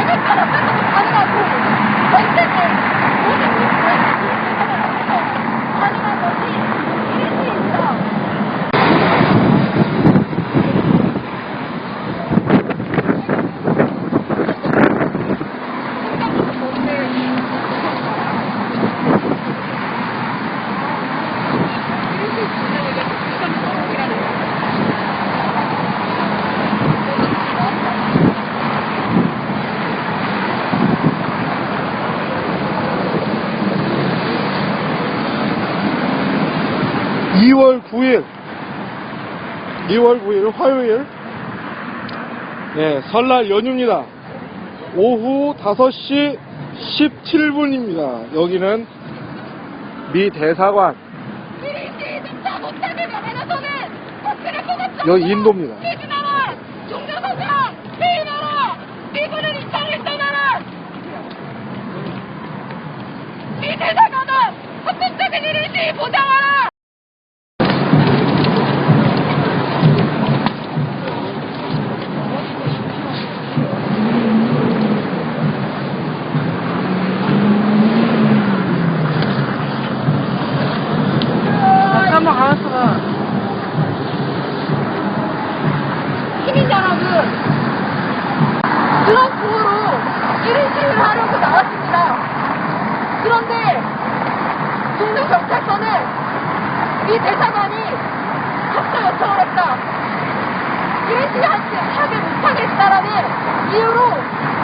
ありがとう。 2월 9일 화요일 네, 설날 연휴입니다. 오후 5시 17분입니다. 여기는 미 대사관. 여기 인도입니다. 미 대사관은 합법적인 일일시 보장하라. 이 대사관이 협조 요청을 했다. 1인 시위 하지, 하게 못하겠다라는 이유로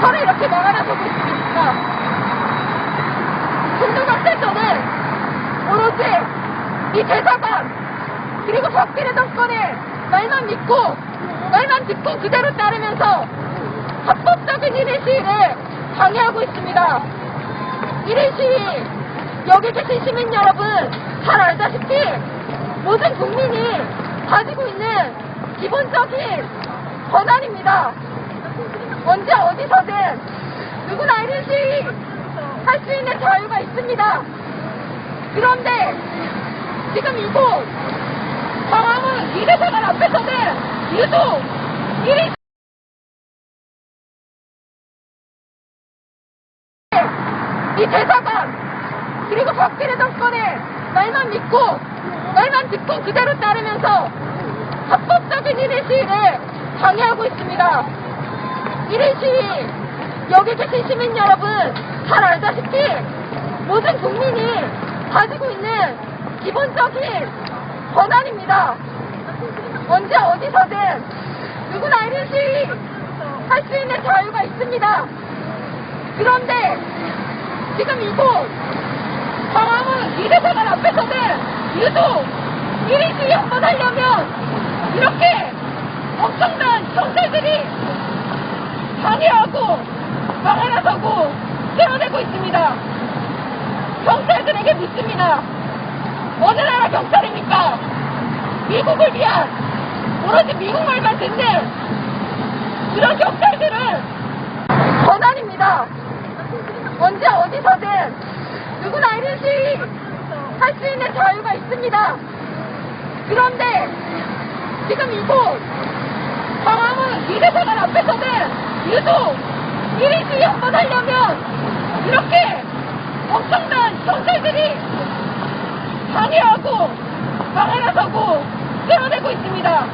저를 이렇게 막아나서고 있습니다. 경찰서는 오로지 이 대사관 그리고 박근혜 정권의 말만 믿고 말만 듣고 그대로 따르면서 합법적인 1인 시위를 방해하고 있습니다. 1인 시위 여기 계신 시민 여러분 잘 알다시피 모든 국민이 가지고 있는 기본적인 권한입니다. 언제 어디서든 누구나 1인 시위 할 수 있는 자유가 있습니다. 그런데 지금 이곳 광화문 이대사관 앞에서는 유독 1인 이 대사관 그리고 박근혜 정권의 말만 믿고 말만 듣고 그대로 따르면서 합법적인 1인 시위를 방해하고 있습니다. 1인 시위 여기 계신 시민 여러분 잘 알다시피 모든 국민이 가지고 있는 기본적인 권한입니다. 언제 어디서든 누구나 1인 시위 할 수 있는 자유가 있습니다. 그런데 지금 이곳 광화문 이대사관 앞에서는 유독 1인 시위 한번 하려면 이렇게 엄청난 경찰들이 방해하고 막아나서고 끌어내고 있습니다. 경찰들에게 묻습니다. 어느 나라 경찰입니까? 미국을 위한 오로지 미국 말만 듣는 그런 경찰들은 권한입니다. 언제 어디서든 누구나 1인 시위 할수 있는 자유가 있습니다. 그런데 지금 이곳 광화문 이대사관 앞에서는 유독 1인 시위 한번 하려면 이렇게 엄청난 경찰들이 방해하고 막아나서고 끌어내고 있습니다.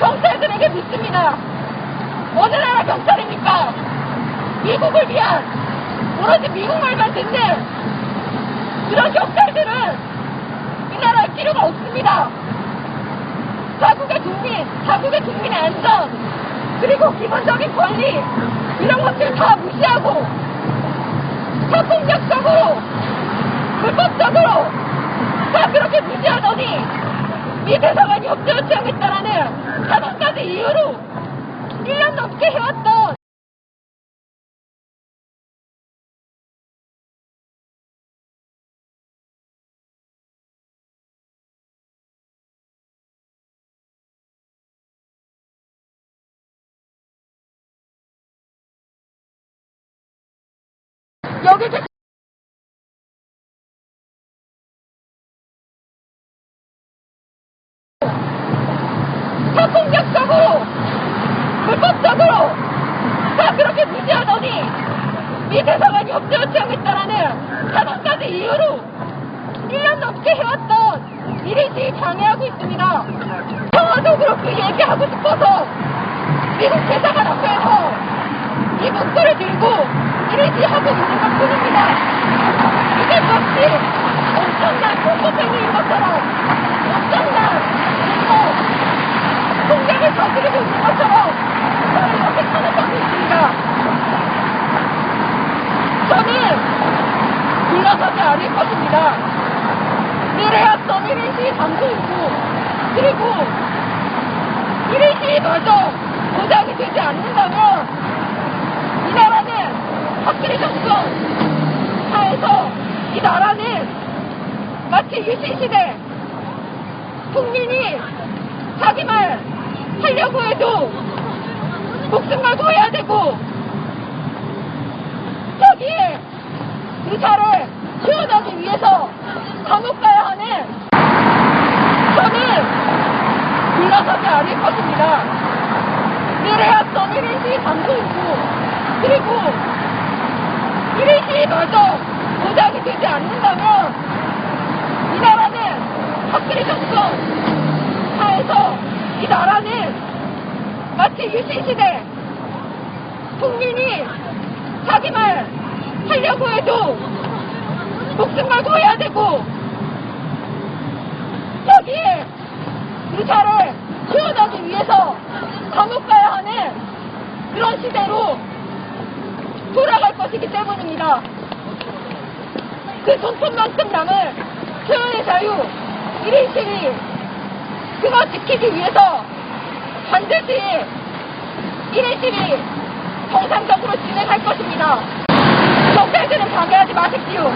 경찰들에게 묻습니다. 어느 나라 경찰입니까? 미국을 위한 오로지 미국말만 듣는 그런 경찰들은 이 나라에 필요가 없습니다. 자국의 국민, 자국의 국민의 안전, 그리고 기본적인 권리, 이런 것들 다 무시하고 다 폭력적으로, 불법적으로 다 그렇게 무시하더니 이 대사관이 협조 요청했다라는 다섯 가지 이유로 1년 넘게 해왔던 다 폭력적으로 불법적으로 다 그렇게 무시하더니 이 대사관이 협조 요청했다라는 다섯 가지 이유로 1년 넘게 해왔던 일인시 방해하고 있습니다. 평화적으로 그 얘기하고 싶어서 미국 대사관 앞에서 이 목소리를 들고 일인시 하고 있는 것 뿐입니다. 이게 마치 엄청난 공포행위인 것처럼 엄청난 공격을 저지르고 있는 것처럼 저를 이렇게 탄압하고 있습니다. 저는 물러서지 않을 것입니다. 내래왔던 1인시 장소이고 그리고 일시마저 보장이 되지 않는다면 박근혜 정권 하에서 이 나라는 마치 유신시대 국민이 자기 말 하려고 해도 목숨 걸고 해야 되고 여기에 의사를 표현하기 위해서 감옥 가야 하는 저는 물러서지 않을 것입니다. 내래야 떠내리시 방송이고 그리고 마저 보장이 되지 않는다면 이 나라는 정권 하에서 이 나라는 마치 유신시대 국민이 자기 말 하려고 해도 목숨 걸고 해야 되고 여기에 의사를 표현하기 위해서 감옥 가야 하는 그런 시대로 돌아갈 것이기 때문입니다. 그 손톱만큼 남을 표현의 자유, 1인 시위, 그거 지키기 위해서 반드시 1인 시위 정상적으로 진행할 것입니다. 경찰들은 방해하지 마십시오.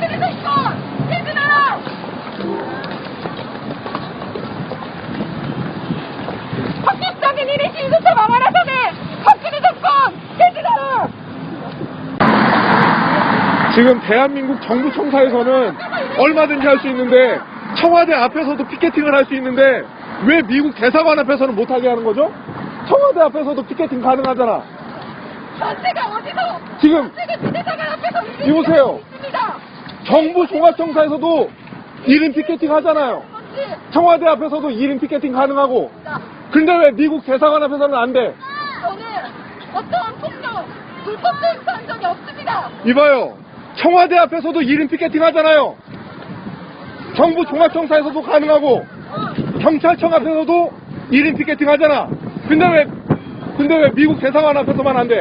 정권 퇴진하라! 지금 대한민국 정부 청사에서는 얼마든지 할 수 있는데 청와대 앞에서도 피켓팅을 할 수 있는데 왜 미국 대사관 앞에서는 못하게 하는 거죠? 청와대 앞에서도 피켓팅 가능하잖아. 전체가 어디서 지금 전체가 비대사관 앞에서 이보세요. 있습니다. 정부 종합청사에서도 1인 피켓팅 하잖아요. 청와대 앞에서도 1인 피켓팅 가능하고. 자, 근데 왜 미국 대사관 앞에서는 안 돼? 저는 어떠한 폭력, 불법 행사한 적이 없습니다. 이봐요. 청와대 앞에서도 1인 피켓팅 하잖아요. 정부 종합청사에서도 가능하고 경찰청 앞에서도 1인 피켓팅 하잖아. 근데 왜 근데 왜 미국 대사관 앞에서만 안 돼?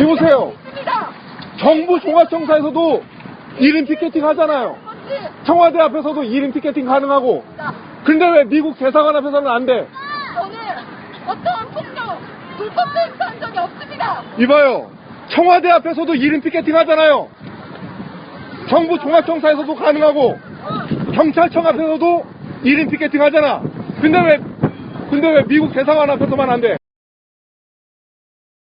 이보세요. 정부 종합청사에서도 1인 피켓팅 하잖아요. 청와대 앞에서도 1인 피켓팅 가능하고 자, 근데 왜 미국 대사관 앞에서는 안 돼? 저는 어떠한 폭력, 불법 행사한 적이 없습니다. 이봐요. 청와대 앞에서도 1인 피켓팅 하잖아요. 정부 종합청사에서도 가능하고 경찰청 앞에서도 1인 피켓팅 하잖아. 근데 왜 근데 왜 미국 대사관 앞에서만 안 돼?